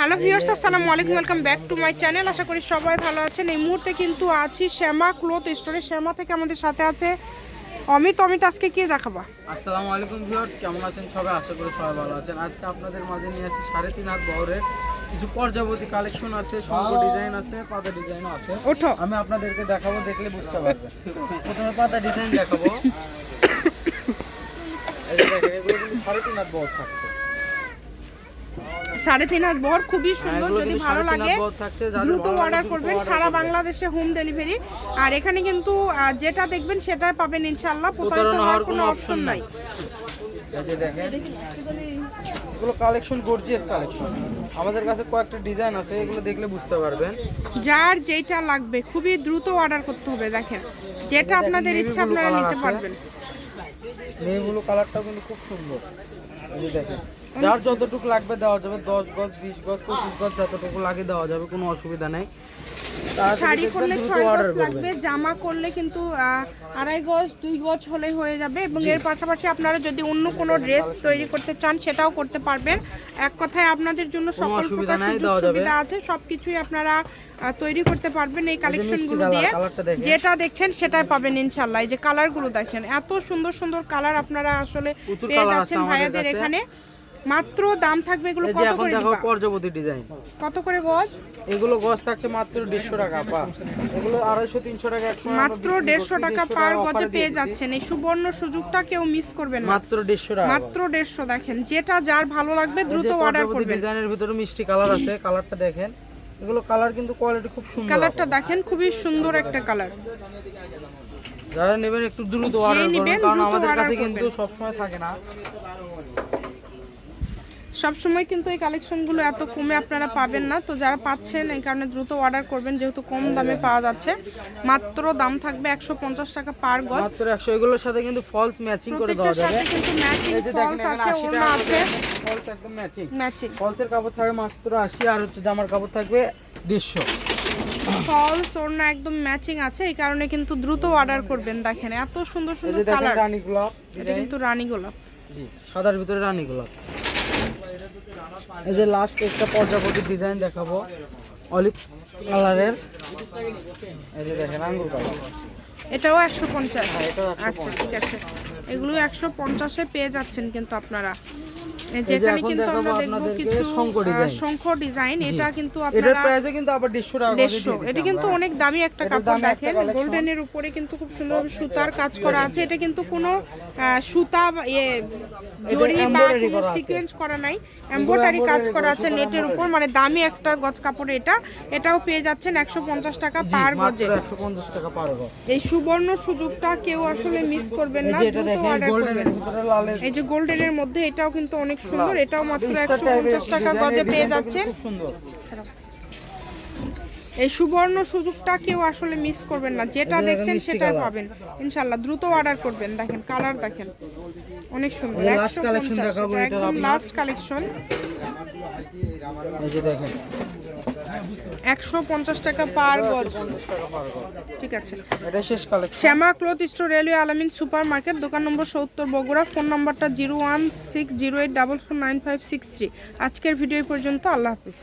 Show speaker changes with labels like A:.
A: Hello viewers আসসালামু আলাইকুম welcome back to my channel আশা করি সবাই ভালো আছেন। এই মুহূর্তে কিন্তু আছি শ্যামা ক্লোথ স্টোরে শ্যামা থেকে আমাদের সাথে আছে অমিত। অমিত আজকে কি দেখাবা?
B: আসসালামু আলাইকুম ভিউয়ার্স কেমন আছেন সবাই? আশা করি সবাই ভালো আছেন। আজকে আপনাদের মাঝে নিয়ে আসি সাড়ে তিন হাত বহরের কিছু পর্যাবতী কালেকশন আছে শঙ্খ ডিজাইন আছে পাতা ডিজাইন আছে।
A: ওঠো।
B: আমি আপনাদেরকে দেখাবো দেখলে বুঝতে পারবেন। প্রথমে পাতা ডিজাইন দেখাবো। সাড়ে তিন হাত বহর থাকছে।
A: সাড়ে তিন হাত বহর খুবই
B: হ্যাঁ,
A: সুন্দর যদি ভালো লাগে দ্রুত অর্ডার করবেন সারা বাংলাদেশে হোম ডেলিভারি আর এখানে কিন্তু যেটা দেখবেন সেটাই পাবেন ইনশাল্লাহ প্রতারিত হওয়ার কোনো অপশন নাই।
B: এগুলো কালেকশন গর্জিয়াস কালেকশন আমাদের কাছে কয়েকটা ডিজাইন আছে এগুলো দেখলে বুঝতে পারবেন।
A: যার যেটা লাগবে খুবই দ্রুত অর্ডার করতে হবে দেখেন। যেটা আপনাদের ইচ্ছা আপনারা নিতে পারবেন।
B: কালারটাও কিন্তু খুব সুন্দর। এই যে দেখেন যার যতটুকু লাগবে দেওয়া যাবে দশ গজ বিশ গজ পঁচিশ গজ যতটুকু লাগে দেওয়া যাবে কোনো অসুবিধা নেই।
A: শাড়ি করলে ছয় গজ লাগবে জামা করলে কিন্তু আড়াই গজ দুই গজ হলে হয়ে যাবে এবং এর পাশাপাশি আপনারা যদি অন্য কোনো ড্রেস তৈরি করতে চান সেটাও করতে পারবেন। এক কথায় আপনাদের জন্য সকল প্রকার সুযোগ সুবিধা আছে সবকিছুই আপনারা আহ, তৈরি করতে পারবেন এই কালেকশনগুলো দিয়ে। যেটা দেখছেন সেটাই পাবেন ইনশাল্লাহ। এই যে কালারগুলো দেখছেন এত সুন্দর সুন্দর কালার আপনারা আসলে পেয়ে যাচ্ছেন ভাইয়াদের এখানে। মাত্র দাম থাকবে এগুলো কত করে
B: দেখো
A: দিবা?
B: ডিজাইন
A: কত করে গজ?
B: এগুলো গজ থাকছে মাত্র দেড়শো টাকা পা এগুলো আড়াইশো তিনশো টাকা একশো
A: মাত্র দেড়শো টাকা পার গজে পেয়ে যাচ্ছেন। এই সুবর্ণ সুযোগটা কেউ মিস করবেন না।
B: মাত্র দেড়শো টাকা।
A: মাত্র দেড়শো দেখেন যেটা যার ভালো লাগবে দ্রুত অর্ডার করবেন।
B: ডিজাইনের ভিতরে মিষ্টি কালার আছে কালারটা দেখেন। এগুলো কালার কিন্তু কোয়ালিটি খুব সুন্দর
A: কালারটা দেখেন খুবই সুন্দর একটা কালার
B: যারা নেবেন একটু দ্রুত অর্ডার করবেন কারণ আমাদের কাছে কিন্তু। সবসময় থাকে না।
A: সবসময় কিন্তু এই কালেকশনগুলো এত কমে আপনারা পাবেন না। তো যারা পাচ্ছেন এই কারণে দ্রুত অর্ডার করবেন যেহেতু কম দামে পাওয়া যাচ্ছে। মাত্র দাম থাকবে একশো পঞ্চাশ টাকা পার গজ।
B: মাত্র একশো এগুলোর সাথে কিন্তু ফলস ম্যাচিং করে দেওয়া যাবে।
A: কিন্তু ম্যাচিং
B: এই যে দেখেন
A: ফলস আছে ওড়না আছে।
B: ফলস একদম ম্যাচিং
A: ম্যাচিং
B: ফলসের কাপড় থাকবে মাত্র আশি আর হচ্ছে জামার কাপড় থাকবে দেড়শো।
A: ফলস ওড়না একদম ম্যাচিং আছে এই কারণে কিন্তু দ্রুত অর্ডার করবেন দেখেন। এত সুন্দর সুন্দর কালার
B: রানী গোলাপ
A: এটা কিন্তু রানী গোলাপ।
B: জি সাদার ভিতরে রানী গোলাপ। এই যে লাস্ট একটা পর্যাপতির ডিজাইন দেখাবো। অলিভ কালারের এই যে দেখেন আঙ্গুর কালার
A: এটাও একশো পঞ্চাশ।
B: হ্যাঁ, এটাও 150
A: আচ্ছা ঠিক আছে। এগুলো একশো পঞ্চাশে পেয়ে যাচ্ছেন কিন্তু আপনারা। যেখানে কিন্তু আমরা দেখব কিছু
B: শঙ্খ ডিজাইন।
A: এটা কিন্তু আপনারা
B: প্রাইসে কিন্তু আবার টাকা
A: এটা কিন্তু অনেক দামি একটা কাপড় দেখেন গোল্ডেনের উপরে কিন্তু খুব সুন্দর সুতার কাজ করা আছে। এটা কিন্তু কোনো সুতা ইয়ে জরি বা কোনো
B: করা
A: সিকোয়েন্স করা নাই। এমব্রয়ডারি কাজ করা আছে নেটের উপর। মানে দামি একটা গজ কাপড় এটা। এটাও পেয়ে যাচ্ছেন একশো পঞ্চাশ টাকা
B: জি,
A: পার গজে।
B: টাকা পার গজ।
A: এই সুবর্ণ সুযোগটা কেউ আসলে মিস করবেন না দ্রুত অর্ডার করবেন। এই যে গোল্ডেনের মধ্যে এটাও কিন্তু অনেক সুন্দর এটাও মাত্র একশো পঞ্চাশ টাকা গজে পেয়ে যাচ্ছেন
B: খুব সুন্দর
A: এই সুবর্ণ সুযোগটা কেউ আসলে মিস করবেন না। যেটা দেখছেন সেটাই পাবেন। ইনশাল্লাহ দ্রুত অর্ডার করবেন। দেখেন কালার দেখেন। অনেক সুন্দর একশো পঞ্চাশ। একদম লাস্ট কালেকশন একশো পঞ্চাশ টাকা পার গজ। ঠিক আছে।
B: এটা শেষ collection
A: Shyama cloth store railway Alamin super market দোকান নম্বর সত্তর বগুড়া। ফোন নম্বরটা zero one six zero eight double four nine five six three. আজকের ভিডিও পর্যন্ত। আল্লাহ হাফিজ।